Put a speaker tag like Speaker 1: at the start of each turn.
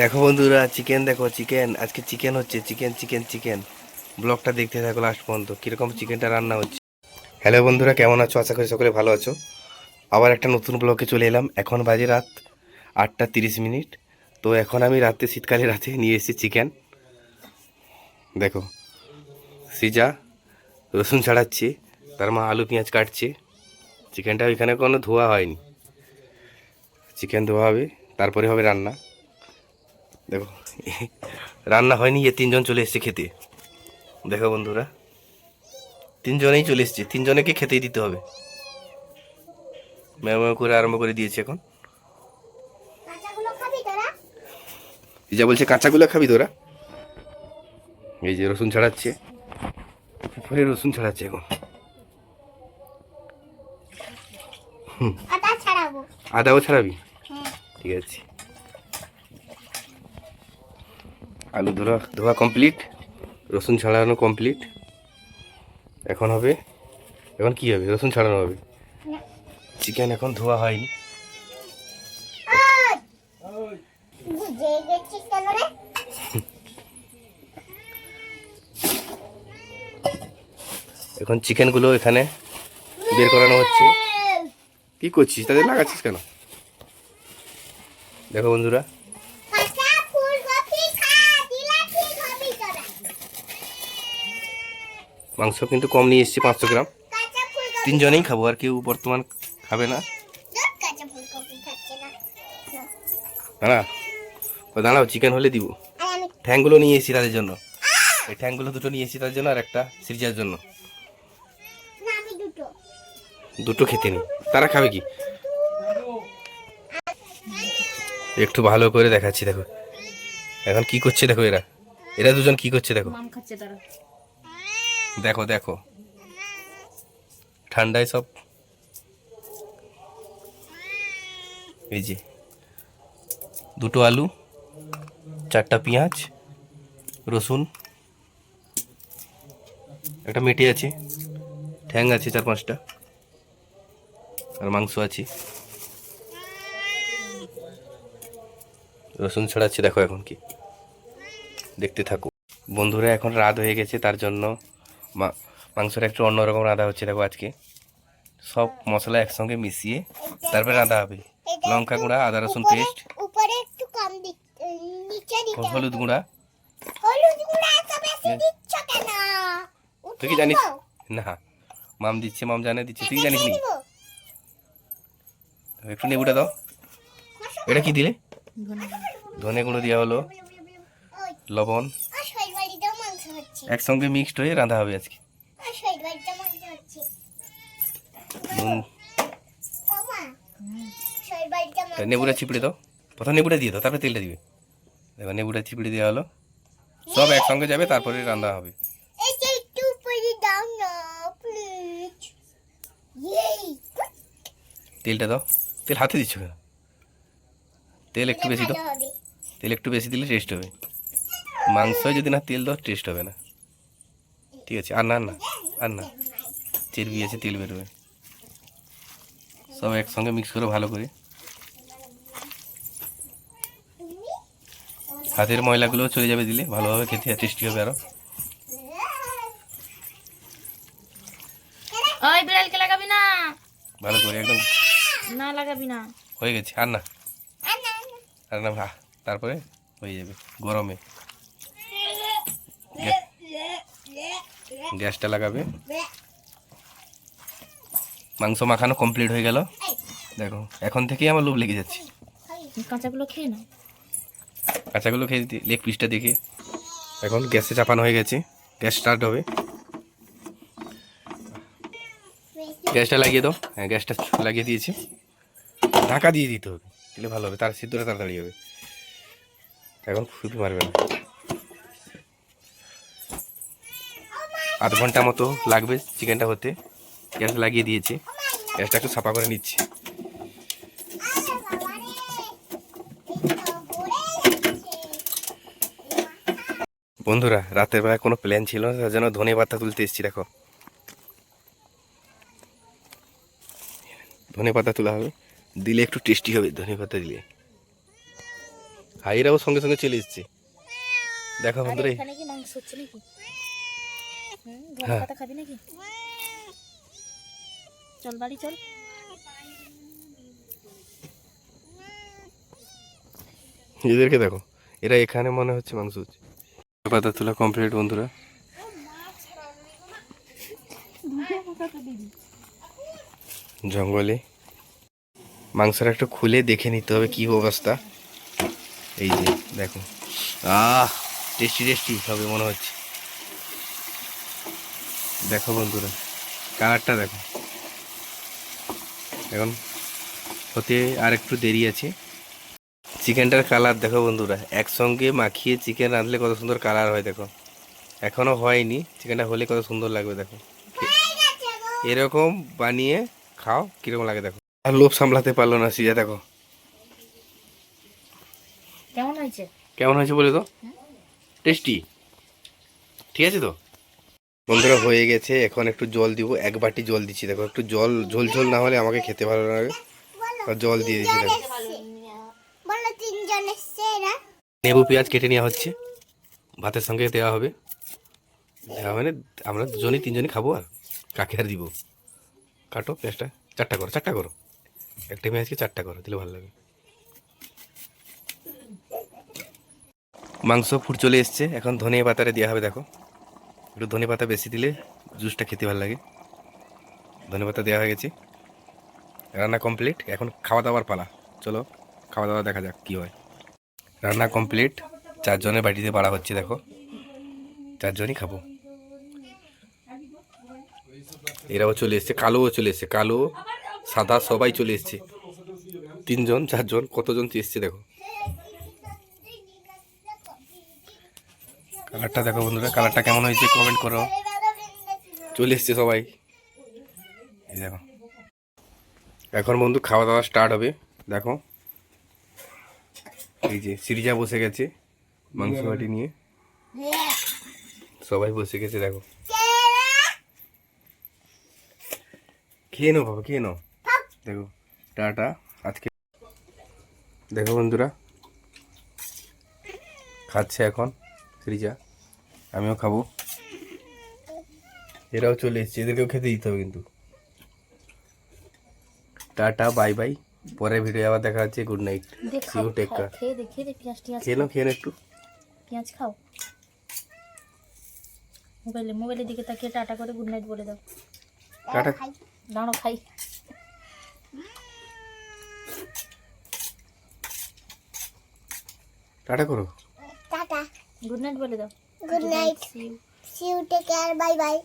Speaker 1: দেখো বন্ধুরা চিকেন দেখো চিকেন আজকে চিকেন হচ্ছে চিকেন চিকেন চিকেন ব্লগটা দেখতে থাকো লাস্ট পর্যন্ত, কীরকম চিকেনটা রান্না হচ্ছে। হ্যালো বন্ধুরা, কেমন আছো? আশা করি সকলে ভালো আছো। আবার একটা নতুন ব্লগে চলে এলাম। এখন বাজে রাত আটটা তিরিশ মিনিট। তো এখন আমি রাতে, শীতকালে রাতে নিয়ে এসেছি চিকেন দেখো, সিজা, রসুন ছাড়াচ্ছি, তার মা আলু, পেঁয়াজ কাটছে। চিকেনটা ওইখানে কোনো ধোয়া হয়নি। চিকেন ধোয়া হবে, তারপরে হবে রান্না। দেখো রান্না হয়নি এ তিনজন চলে এসছে খেতে। দেখো বন্ধুরা তিনজনেই চলে এসছে তিনজনেকে খেতেই দিতে হবে। ম্যাম করে আরম্ভ করে দিয়েছে এখন। যা বলছে কাঁচাগুলো খাবি তোরা? এই যে রসুন ছাড়াচ্ছে। পরে রসুন ছাড়াচ্ছে এখন। আদাও ছাড়াবি? ঠিক আছে। আলু ধোয়া ধোয়া কমপ্লিট রসুন ছাড়ানো কমপ্লিট এখন হবে, এখন কি হবে? রসুন ছাড়ানো হবে। চিকেন এখন ধোয়া হয়নি। এখন চিকেনগুলো এখানে বের করানো হচ্ছে। কি করছিস? তাদের লাগাচ্ছিস কেন? দেখো বন্ধুরা
Speaker 2: কাঁচা ফুলকপি খা দিলা ঠিক হবি তোরা
Speaker 1: মাংস কিন্তু কম নিয়ে এসেছি পাঁচশো গ্রাম। তিনজনেই খাব, আর কেউ বর্তমান খাবে না।
Speaker 2: না
Speaker 1: দাঁড়া, ও দাঁড়াও চিকেন হলে দিব। ঠ্যাংগুলো নিয়ে এসেছি তাদের জন্য। এই ঠ্যাংগুলো দুটো নিয়ে এসেছি তাদের জন্য, আর একটা সিরিজার জন্য।
Speaker 2: দুটো
Speaker 1: খেতে নেই। তারা খাবে কি? একটু ভালো করে দেখাচ্ছি, দেখো। এখন কি করছে, দেখো এরা। এরা দুজন কি করছে, দেখো।
Speaker 3: খাচ্ছে তারা
Speaker 1: দেখো দেখো। ঠান্ডায় সব? এই যে। দুটো আলু, চারটা পেঁয়াজ, রসুন, একটা মেটে আছে, ঠ্যাং আছে চার পাঁচটা, আর মাংস আছে। রসুন ছড়াচ্ছে, দেখো এখন কি। দেখতে থাকো। বন্ধুরা, এখন রাত হয়ে গেছে, তার জন্য মাংসটা একটু অন্যরকম রাঁধা হচ্ছে দেখো আজকে। সব মশলা একসঙ্গে মিশিয়ে তারপরে রাঁধা হবে। লঙ্কা গুঁড়া আদা রসুন পেস্ট।
Speaker 2: উপরে একটু কম।
Speaker 1: হলুদ গুঁড়া।
Speaker 2: হলুদ গুঁড়া এত বেশি। দিচ্ছ কেন?
Speaker 1: তুই কি জানিস? না মাম দিচ্ছে মাম জানে দিচ্ছে। তুই কি জানিস নি? একটু নেবুটা দাও। এটা কি দিলে? ধনে গুঁড়ো দেওয়া হলো। লবণ
Speaker 2: আর শৈল বাড়িতেও মাংস হচ্ছে
Speaker 1: একসঙ্গে মিক্সড হয়ে রাঁধা হবে আজকে। নেবুটা চিপড়ে দাও। প্রথম নেবুটা দিয়ে দাও তারপরে তেলটা দিবে। দেখো নেবুটা চিপড়ে দেওয়া হলো। সব একসঙ্গে যাবে তারপরে রান্না হবে। তেলটা দাও। তেল হাতে দিচ্ছ কেন? তেল একটু বেশি দাও। তেল একটু বেশি দিলে টেস্ট হবে। মাংস যদি না তেল দাও টেস্ট হবে না। ঠিক আছে। আর না আর না আর না। চেরবি আছে তেল বেরোবে। সব একসঙ্গে মিক্স করে ভালো করে। হাতের ময়লাগুলো চলে যাবে দিলে ভালোভাবে খেতে টেস্টি হবে আরও।
Speaker 3: ওই বিড়ালকে লাগাবি না।
Speaker 1: ভালো করে একদম।
Speaker 3: না লাগাবি না।
Speaker 1: হয়ে গেছে। আর না।
Speaker 2: আর না,
Speaker 1: তারপরে হয়ে যাবে গরমে। গ্যাসটা লাগাবে। মাংস মাখানো কমপ্লিট হয়ে গেল। দেখো এখন থেকেই আমার লোভ লেগে যাচ্ছে।
Speaker 3: কাঁচাগুলো খেয়ে না
Speaker 1: কাঁচাগুলো খেয়ে দিতে লেগ পিসটা দেখে। এখন গ্যাসে চাপানো হয়ে গেছে। গ্যাস স্টার্ট হবে। গ্যাসটা লাগিয়ে দাও। হ্যাঁ গ্যাসটা লাগিয়ে দিয়েছি। ঢাকা দিয়ে দিতে হবে তাহলে ভালো হবে। তার সিদ্ধটা তাড়াতাড়ি হবে। এখন ফুপি মারবে না। আধ ঘণ্টা মতো লাগবে চিকেনটা হতে। গ্যাস লাগিয়ে দিয়েছি। গ্যাসটা একটু সাফা করে নিচ্ছি। বন্ধুরা, রাতের বেলায় কোনো প্ল্যান ছিল না, তার জন্য ধনে পাতা তুলতে এসেছি, দেখো। ধনে পাতা তোলা হবে। দিলে একটু টেস্টি হবে, ধনে পাতা দিলে। হাইরাও সঙ্গে সঙ্গে চলে এসছে। দেখো বন্ধুরা
Speaker 3: এখানে কি মাংস হচ্ছে নাকি হুম ধনে
Speaker 1: হ্যাঁ।
Speaker 3: পাতা খাবি নাকি? চল বাড়ি চল।
Speaker 1: এদেরকে দেখো এরা এখানে মনে হচ্ছে মাংস হচ্ছে। পাতা তোলা কমপ্লিট বন্ধুরা। জঙ্গলে। মাংসটা একটু খুলে দেখে নিতে হবে কি অবস্থা। এই যে দেখো। আহ টেস্টি টেস্টি হবে মনে হচ্ছে। দেখো বন্ধুরা কালারটা দেখো। এখন হতে আর একটু দেরি আছে। চিকেনটার কালার দেখো বন্ধুরা একসঙ্গে মাখিয়ে চিকেন রাঁধলে কত সুন্দর কালার হয় দেখো। এখনও হয়নি চিকেনটা হলে কত সুন্দর লাগবে দেখো। এরকম বানিয়ে খাও কীরকম লাগে দেখো। আর লোভ সামলাতে পারল না সিজা দেখো।
Speaker 3: কেমন হয়েছে?
Speaker 1: কেমন হয়েছে বলে তো? টেস্টি। ঠিক আছে তো? বন্ধুরা হয়ে গেছে। এখন একটু জল দিব এক বাটি জল দিচ্ছি। দেখো একটু জল ঝোল ঝোল না হলে আমাকে খেতে ভালো লাগে। আর জল দিয়ে দিচ্ছি দেখো।
Speaker 2: তিনজন
Speaker 1: নেবু পেঁয়াজ কেটে নেওয়া হচ্ছে। ভাতের সঙ্গে দেওয়া হবে। দেওয়া মানে আমরা দুজনেই তিনজনই খাব আর। কাকে আর দিব? কাটো পেঁয়াজটা। চারটা করো চারটা করো। একটা পেঁয়াজকে চারটা করো দিলে ভালো লাগে। মাংস ফুট চলে এসছে। এখন ধনে পাতারে দেওয়া হবে দেখো। একটু ধনে পাতা বেশি দিলে জুসটা খেতে ভালো লাগে। ধনে পাতা দেওয়া হয়ে গেছে। রান্না কমপ্লিট এখন খাওয়া দাওয়ার পালা। চলো খাওয়া দাওয়া দেখা যাক কী হয়। রান্না কমপ্লিট চারজনের বাড়িতে বাড়া হচ্ছে, দেখো। চারজনই খাব। এরাও চলে এসছে, কালোও চলে এসছে। কালো, সাদা সবাই চলে এসছে। তিনজন, চারজন, কতজন এসছে দেখো। কালারটা দেখো বন্ধুরা, কালারটা কেমন হয়েছে কমেন্ট করো। চলে এসছে সবাই। দেখো। এখন বন্ধু খাওয়া দাওয়া স্টার্ট হবে, দেখো। এই যে সিরিজা বসে গেছে মাংস বাটি নিয়ে। সবাই বসে গেছে, দেখো। খেয়ে নাও বাবা, খেয়ে নাও। দেখো, টাটা, আজকে। দেখো বন্ধুরা, খাচ্ছে এখন সিরিজা। আমিও খাব। এরাও চলে এসছে এদেরকেও খেতে দিতে হবে কিন্তু। Tata bye bye. পরের ভিডিও আবার দেখা হচ্ছে good night you, take care.
Speaker 3: খেয়ে দে খেয়ে দে পেঁয়াজ টিয়াজ।
Speaker 1: খেয়ে নাও খেয়ে একটু।
Speaker 3: পেঁয়াজ খাও। মোবাইলে মোবাইলের দিকে তাকিয়ে টাটা করে গুড নাইট বলে দাও।
Speaker 1: টাটা।
Speaker 3: দাঁড়ো খাই।
Speaker 1: টাটা করো।
Speaker 2: টাটা
Speaker 3: গুড নাইট বলে দাও।
Speaker 2: Good night.
Speaker 3: See you.
Speaker 2: Take care. Bye bye.